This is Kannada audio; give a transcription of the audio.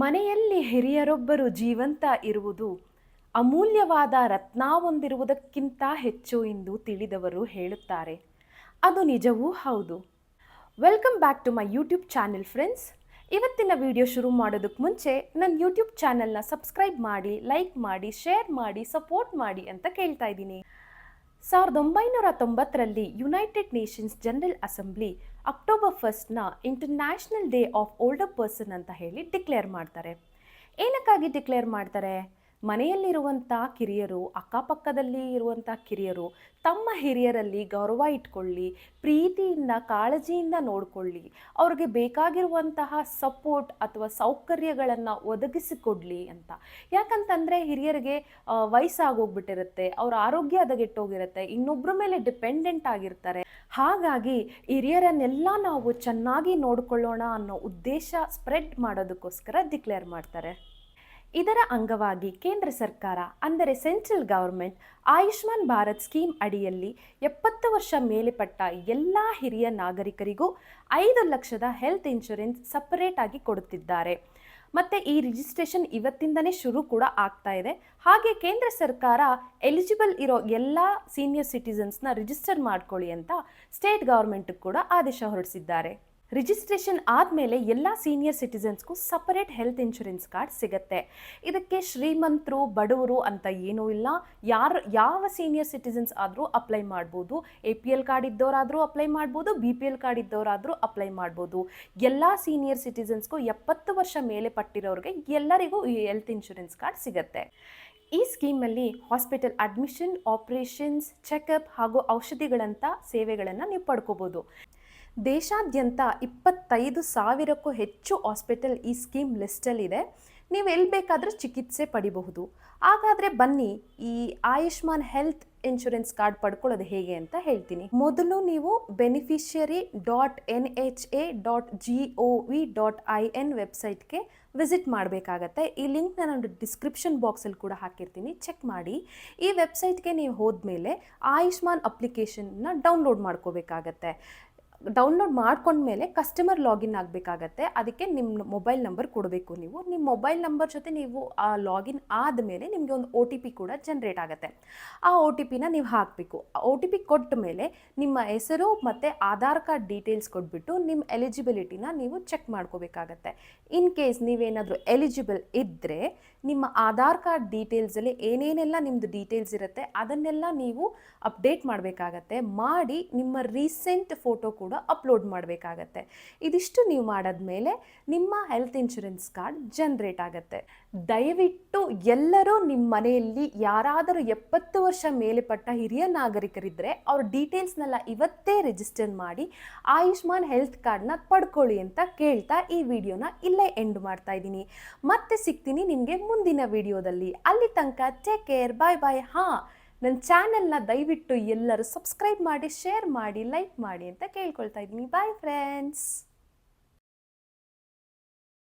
ಮನೆಯಲ್ಲಿ ಹಿರಿಯರೊಬ್ಬರು ಜೀವಂತ ಇರುವುದು ಅಮೂಲ್ಯವಾದ ರತ್ನ ಹೊಂದಿರುವುದಕ್ಕಿಂತ ಹೆಚ್ಚು ಎಂದು ತಿಳಿದವರು ಹೇಳುತ್ತಾರೆ. ಅದು ನಿಜವೂ ಹೌದು. Welcome back to my YouTube channel friends ಇವತ್ತಿನ ವಿಡಿಯೋ ಶುರು ಮಾಡೋದಕ್ಕೆ ಮುಂಚೆ ನನ್ನ ಯೂಟ್ಯೂಬ್ ಚಾನೆಲ್ನ ಸಬ್ಸ್ಕ್ರೈಬ್ ಮಾಡಿ ಲೈಕ್ ಮಾಡಿ ಶೇರ್ ಮಾಡಿ ಸಪೋರ್ಟ್ ಮಾಡಿ ಅಂತ ಕೇಳ್ತಾ ಇದ್ದೀನಿ. ಸಾವಿರದ ಒಂಬೈನೂರ ತೊಂಬತ್ತರಲ್ಲಿ United Nations General Assembly October ಫಸ್ಟ್ನ International Day of older person ಅಂತ ಹೇಳಿ ಡಿಕ್ಲೇರ್ ಮಾಡ್ತಾರೆ. ಏನಕ್ಕಾಗಿ ಡಿಕ್ಲೇರ್ ಮಾಡ್ತಾರೆ? ಮನೆಯಲ್ಲಿರುವಂಥ ಕಿರಿಯರು, ಅಕ್ಕಪಕ್ಕದಲ್ಲಿ ಇರುವಂಥ ಕಿರಿಯರು, ತಮ್ಮ ಹಿರಿಯರಲ್ಲಿ ಗೌರವ ಇಟ್ಕೊಳ್ಳಿ, ಪ್ರೀತಿಯಿಂದ, ಕಾಳಜಿಯಿಂದ ನೋಡಿಕೊಳ್ಳಿ. ಅವ್ರಿಗೆ ಬೇಕಾಗಿರುವಂತಹ ಸಪೋರ್ಟ್ ಅಥವಾ ಸೌಕರ್ಯಗಳನ್ನು ಒದಗಿಸಿಕೊಡ್ಲಿ ಅಂತ. ಯಾಕಂತಂದರೆ ಹಿರಿಯರಿಗೆ ವಯಸ್ಸಾಗೋಗ್ಬಿಟ್ಟಿರುತ್ತೆ, ಅವ್ರ ಆರೋಗ್ಯ ಹದಗೆಟ್ಟೋಗಿರುತ್ತೆ ಇನ್ನೊಬ್ಬರ ಮೇಲೆ ಡಿಪೆಂಡೆಂಟ್ ಆಗಿರ್ತಾರೆ. ಹಾಗಾಗಿ ಹಿರಿಯರನ್ನೆಲ್ಲ ನಾವು ಚೆನ್ನಾಗಿ ನೋಡಿಕೊಳ್ಳೋಣ ಅನ್ನೋ ಉದ್ದೇಶ ಸ್ಪ್ರೆಡ್ ಮಾಡೋದಕ್ಕೋಸ್ಕರ ಡಿಕ್ಲೇರ್ ಮಾಡ್ತಾರೆ. ಇದರ ಅಂಗವಾಗಿ ಕೇಂದ್ರ ಸರ್ಕಾರ, ಅಂದರೆ central government Ayushman Bharat scheme ಅಡಿಯಲ್ಲಿ ಎಪ್ಪತ್ತು ವರ್ಷ ಮೇಲೆಪಟ್ಟ ಎಲ್ಲ ಹಿರಿಯ ನಾಗರಿಕರಿಗೂ ಐದು ಲಕ್ಷದ ಹೆಲ್ತ್ ಇನ್ಶೂರೆನ್ಸ್ ಸಪರೇಟ್ ಆಗಿ ಕೊಡುತ್ತಿದ್ದಾರೆ. ಮತ್ತು ಈ ರಿಜಿಸ್ಟ್ರೇಷನ್ ಇವತ್ತಿಂದನೇ ಶುರು ಕೂಡ ಆಗ್ತಾ ಇದೆ. ಹಾಗೆ ಕೇಂದ್ರ ಸರ್ಕಾರ ಎಲಿಜಿಬಲ್ ಇರೋ ಎಲ್ಲ ಸೀನಿಯರ್ ಸಿಟಿಸನ್ಸ್ನ ರಿಜಿಸ್ಟರ್ ಮಾಡ್ಕೊಳ್ಳಿ ಅಂತ ಸ್ಟೇಟ್ ಗೌರ್ಮೆಂಟ್ ಕೂಡ ಆದೇಶ ಹೊರಡಿಸಿದ್ದಾರೆ. ರಿಜಿಸ್ಟ್ರೇಷನ್ ಆದಮೇಲೆ ಎಲ್ಲ ಸೀನಿಯರ್ ಸಿಟಿಸನ್ಸ್ಗೂ ಸಪರೇಟ್ ಹೆಲ್ತ್ ಇನ್ಶೂರೆನ್ಸ್ ಕಾರ್ಡ್ ಸಿಗುತ್ತೆ. ಇದಕ್ಕೆ ಶ್ರೀಮಂತರು, ಬಡವರು ಅಂತ ಏನೂ ಇಲ್ಲ. ಯಾರು, ಯಾವ ಸೀನಿಯರ್ ಸಿಟಿಸನ್ಸ್ ಆದರೂ ಅಪ್ಲೈ ಮಾಡ್ಬೋದು. ಎ ಪಿ ಎಲ್ ಕಾರ್ಡ್ ಇದ್ದವರಾದರೂ ಅಪ್ಲೈ ಮಾಡ್ಬೋದು, ಬಿ ಪಿ ಎಲ್ ಕಾರ್ಡ್ ಇದ್ದವರಾದರೂ ಅಪ್ಲೈ ಮಾಡ್ಬೋದು. ಎಲ್ಲ ಸೀನಿಯರ್ ಸಿಟಿಸನ್ಸ್ಗೂ ಎಪ್ಪತ್ತು ವರ್ಷ ಮೇಲೆ ಪಟ್ಟಿರೋರಿಗೆ ಎಲ್ಲರಿಗೂ ಈ ಹೆಲ್ತ್ ಇನ್ಶೂರೆನ್ಸ್ ಕಾರ್ಡ್ ಸಿಗುತ್ತೆ. ಈ ಸ್ಕೀಮಲ್ಲಿ ಹಾಸ್ಪಿಟಲ್ ಅಡ್ಮಿಷನ್, ಆಪರೇಷನ್ಸ್, ಚೆಕಪ್ ಹಾಗೂ ಔಷಧಿಗಳಂಥ ಸೇವೆಗಳನ್ನು ನೀವು ಪಡ್ಕೋಬೋದು. ದೇಶಾದ್ಯಂತ ಇಪ್ಪತ್ತೈದು ಸಾವಿರಕ್ಕೂ ಹೆಚ್ಚು ಹಾಸ್ಪಿಟಲ್ ಈ ಸ್ಕೀಮ್ ಲಿಸ್ಟಲ್ಲಿದೆ. ನೀವು ಎಲ್ಲಿ ಬೇಕಾದರೂ ಚಿಕಿತ್ಸೆ ಪಡಿಬಹುದು. ಹಾಗಾದರೆ ಬನ್ನಿ, ಈ ಆಯುಷ್ಮಾನ್ ಹೆಲ್ತ್ ಇನ್ಶೂರೆನ್ಸ್ ಕಾರ್ಡ್ ಪಡ್ಕೊಳ್ಳೋದು ಹೇಗೆ ಅಂತ ಹೇಳ್ತೀನಿ. ಮೊದಲು ನೀವು beneficiary dot N H A dot G O V dot I N ವೆಬ್ಸೈಟ್ಗೆ ವಿಸಿಟ್ ಮಾಡಬೇಕಾಗತ್ತೆ. ಈ ಲಿಂಕ್ನ ನಾನು ಡಿಸ್ಕ್ರಿಪ್ಷನ್ ಬಾಕ್ಸಲ್ಲಿ ಕೂಡ ಹಾಕಿರ್ತೀನಿ. ಚೆಕ್ ಮಾಡಿ. ಈ ವೆಬ್ಸೈಟ್ಗೆ ನೀವು ಹೋದ್ಮೇಲೆ ಆಯುಷ್ಮಾನ್ ಅಪ್ಲಿಕೇಶನ್ನ ಡೌನ್ಲೋಡ್ ಮಾಡ್ಕೋಬೇಕಾಗತ್ತೆ. ಡೌನ್ಲೋಡ್ ಮಾಡ್ಕೊಂಡ್ಮೇಲೆ ಕಸ್ಟಮರ್ ಲಾಗಿನ್ ಆಗಬೇಕಾಗತ್ತೆ. ಅದಕ್ಕೆ ನಿಮ್ಮ ಮೊಬೈಲ್ ನಂಬರ್ ಕೊಡಬೇಕು ನೀವು. ನಿಮ್ಮ ಮೊಬೈಲ್ ನಂಬರ್ ಜೊತೆ ನೀವು, ಆ ಲಾಗಿನ್ ಆದಮೇಲೆ ನಿಮಗೆ ಒಂದು ಒ ಟಿ ಪಿ ಕೂಡ ಜನ್ರೇಟ್ ಆಗುತ್ತೆ. ಆ ಒ ಟಿ ಪಿನ ನೀವು ಹಾಕಬೇಕು. ಒ ಟಿ ಪಿ ಕೊಟ್ಟ ಮೇಲೆ ನಿಮ್ಮ ಹೆಸರು ಮತ್ತು ಆಧಾರ್ ಕಾರ್ಡ್ ಡೀಟೇಲ್ಸ್ ಕೊಟ್ಬಿಟ್ಟು ನಿಮ್ಮ ಎಲಿಜಿಬಿಲಿಟಿನ ನೀವು ಚೆಕ್ ಮಾಡ್ಕೋಬೇಕಾಗತ್ತೆ. ಇನ್ ಕೇಸ್ ನೀವೇನಾದರೂ ಎಲಿಜಿಬಲ್ ಇದ್ದರೆ ನಿಮ್ಮ ಆಧಾರ್ ಕಾರ್ಡ್ ಡೀಟೇಲ್ಸಲ್ಲಿ ಏನೇನೆಲ್ಲ ನಿಮ್ಮದು ಡೀಟೇಲ್ಸ್ ಇರುತ್ತೆ, ಅದನ್ನೆಲ್ಲ ನೀವು ಅಪ್ಡೇಟ್ ಮಾಡಬೇಕಾಗತ್ತೆ. ಮಾಡಿ ನಿಮ್ಮ ರೀಸೆಂಟ್ ಫೋಟೋ ಕೂಡ ಅಪ್ಲೋಡ್ ಮಾಡಬೇಕಾಗತ್ತೆ. ಇದಿಷ್ಟು ನೀವು ಮಾಡಿದ್ಮೇಲೆ ನಿಮ್ಮ ಹೆಲ್ತ್ ಇನ್ಶೂರೆನ್ಸ್ ಕಾರ್ಡ್ ಜನ್ರೇಟ್ ಆಗುತ್ತೆ. ದಯವಿಟ್ಟು ಎಲ್ಲರೂ ನಿಮ್ಮ ಮನೆಯಲ್ಲಿ ಯಾರಾದರೂ ಎಪ್ಪತ್ತು ವರ್ಷ ಮೇಲೆ ಪಟ್ಟ ಹಿರಿಯ ನಾಗರಿಕರಿದ್ದರೆ ಅವ್ರ ಡೀಟೇಲ್ಸ್ನೆಲ್ಲ ಇವತ್ತೇ ರಿಜಿಸ್ಟರ್ ಮಾಡಿ ಆಯುಷ್ಮಾನ್ ಹೆಲ್ತ್ ಕಾರ್ಡ್ನ ಪಡ್ಕೊಳ್ಳಿ ಅಂತ ಕೇಳ್ತಾ ಈ ವಿಡಿಯೋನ ಇಲ್ಲೇ ಎಂಡ್ ಮಾಡ್ತಾ ಇದ್ದೀನಿ. ಮತ್ತೆ ಸಿಗ್ತೀನಿ ನಿಮಗೆ ಮುಂದಿನ ವಿಡಿಯೋದಲ್ಲಿ. ಅಲ್ಲಿ ತನಕ ಟೇಕ್ ಕೇರ್ ಬಾಯ್ ಬಾಯ್ ಹಾಂ ನನ್ನ ಚಾನೆಲ್ನ ದಯವಿಟ್ಟು ಎಲ್ಲರೂ ಸಬ್ಸ್ಕ್ರೈಬ್ ಮಾಡಿ, ಶೇರ್ ಮಾಡಿ, ಲೈಕ್ ಮಾಡಿ ಅಂತ ಕೇಳ್ಕೊಳ್ತಾ ಇದ್ದೀನಿ. Bye friends